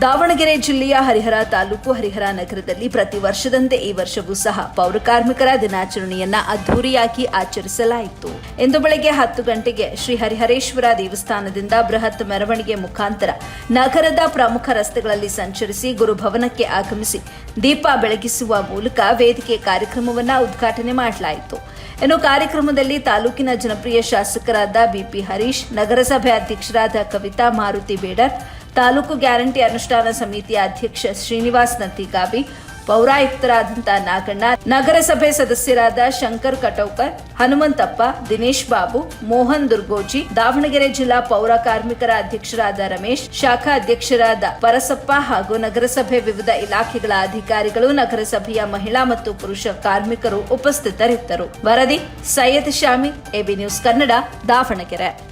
ದಾವಣಗೆರೆ ಜಿಲ್ಲೆಯ ಹರಿಹರ ತಾಲೂಕು ಹರಿಹರ ನಗರದಲ್ಲಿ ಪ್ರತಿ ವರ್ಷದಂತೆ ಈ ವರ್ಷವೂ ಸಹ ಪೌರಕಾರ್ಮಿಕರ ದಿನಾಚರಣೆಯನ್ನ ಅದ್ದೂರಿಯಾಗಿ ಆಚರಿಸಲಾಯಿತು. ಇಂದು ಬೆಳಗ್ಗೆ ಹತ್ತು ಗಂಟೆಗೆ ಶ್ರೀ ಹರಿಹರೇಶ್ವರ ದೇವಸ್ಥಾನದಿಂದ ಬೃಹತ್ ಮೆರವಣಿಗೆ ಮುಖಾಂತರ ನಗರದ ಪ್ರಮುಖ ರಸ್ತೆಗಳಲ್ಲಿ ಸಂಚರಿಸಿ ಗುರುಭವನಕ್ಕೆ ಆಗಮಿಸಿ ದೀಪ ಬೆಳಗಿಸುವ ಮೂಲಕ ವೇದಿಕೆ ಕಾರ್ಯಕ್ರಮವನ್ನ ಉದ್ಘಾಟನೆ ಮಾಡಲಾಯಿತು. ಇನ್ನು ಕಾರ್ಯಕ್ರಮದಲ್ಲಿ ತಾಲೂಕಿನ ಜನಪ್ರಿಯ ಶಾಸಕರಾದ ಬಿಪಿ ಹರೀಶ್, ನಗರಸಭೆ ಅಧ್ಯಕ್ಷರಾದ ಕವಿತಾ ಮಾರುತಿ ಬೇಡರ್ ತಾಲೂಕು ಗ್ಯಾರಂಟಿ ಅನುಷ್ಠಾನ ಸಮಿತಿಯ ಅಧ್ಯಕ್ಷ ಶ್ರೀನಿವಾಸ್ ನತ್ತಿಗಾಬಿ ಪೌರಾಯುಕ್ತರಾದಂಥ ನಾಗಣ್ಣ, ನಗರಸಭೆ ಸದಸ್ಯರಾದ ಶಂಕರ್ ಕಟೌಕರ್, ಹನುಮಂತಪ್ಪ, ದಿನೇಶ್ ಬಾಬು, ಮೋಹನ್ ದುರ್ಗೋಜಿ, ದಾವಣಗೆರೆ ಜಿಲ್ಲಾ ಪೌರ ಕಾರ್ಮಿಕರ ಅಧ್ಯಕ್ಷರಾದ ರಮೇಶ್, ಶಾಖಾ ಅಧ್ಯಕ್ಷರಾದ ಪರಸಪ್ಪ ಹಾಗೂ ನಗರಸಭೆ ವಿವಿಧ ಇಲಾಖೆಗಳ ಅಧಿಕಾರಿಗಳು, ನಗರಸಭೆಯ ಮಹಿಳಾ ಮತ್ತು ಪುರುಷ ಕಾರ್ಮಿಕರು ಉಪಸ್ಥಿತರಿದ್ದರು. ವರದಿ ಸೈಯದ್ ಶಾಮಿ, ಎಬಿ ನ್ಯೂಸ್ ಕನ್ನಡ, ದಾವಣಗೆರೆ.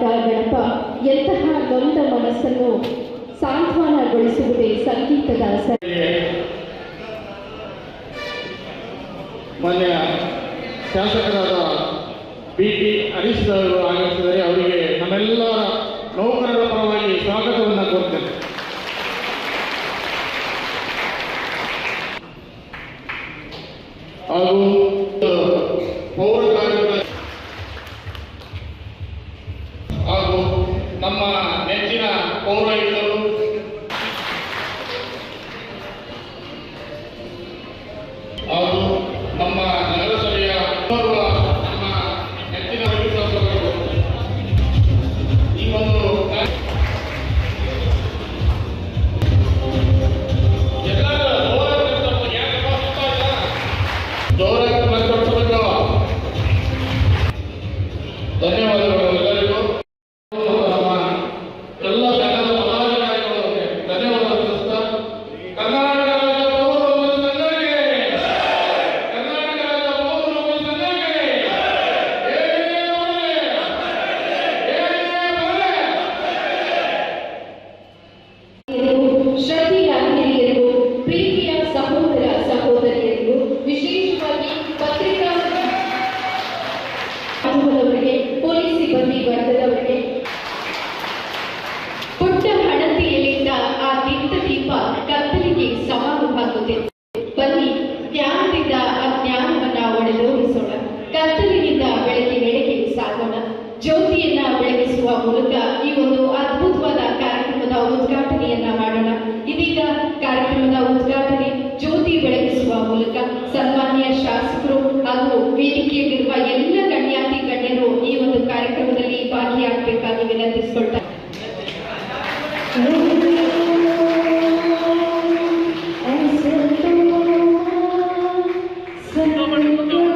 ನಿವಾರಕ ಗಣಪ ಎಂತಹ ನೊಂದ ಮನಸ್ಸನ್ನು ಸಾಂತ್ವನಗೊಳಿಸುವುದೇ ಸಂಗೀತದ ಮಾನ್ಯ ಶಾಸಕರಾದ ಬಿ ಟಿ ಹರೀಶ್ ಅವರು ಆಗಮಿಸಿದರೆ ಅವರಿಗೆ ನಮ್ಮೆಲ್ಲರ ನೌಕರರ ಪರವಾಗಿ ಸ್ವಾಗತವನ್ನು ಕೋರ್ತೇನೆ. ಮೂಲಕ ಈ ಒಂದು ಅದ್ಭುತವಾದ ಕಾರ್ಯಕ್ರಮದ ಉದ್ಘಾಟನೆಯನ್ನ ಮಾಡೋಣ ಇದೀಗ ಕಾರ್ಯಕ್ರಮದ ಉದ್ಘಾಟನೆ ಜ್ಯೋತಿ ಬೆಳಗಿಸುವ ಮೂಲಕ ಸನ್ಮಾನ್ಯ ಶಾಸಕರು ಹಾಗೂ ವೇದಿಕೆಯಲ್ಲಿರುವ ಎಲ್ಲ ಗಣ್ಯಾತಿ ಗಣ್ಯರು ಈ ಒಂದು ಕಾರ್ಯಕ್ರಮದಲ್ಲಿ ಭಾಗಿಯಾಗಬೇಕಾಗಿ ವಿನಂತಿಸಿಕೊಳ್ತಾರೆ Thank.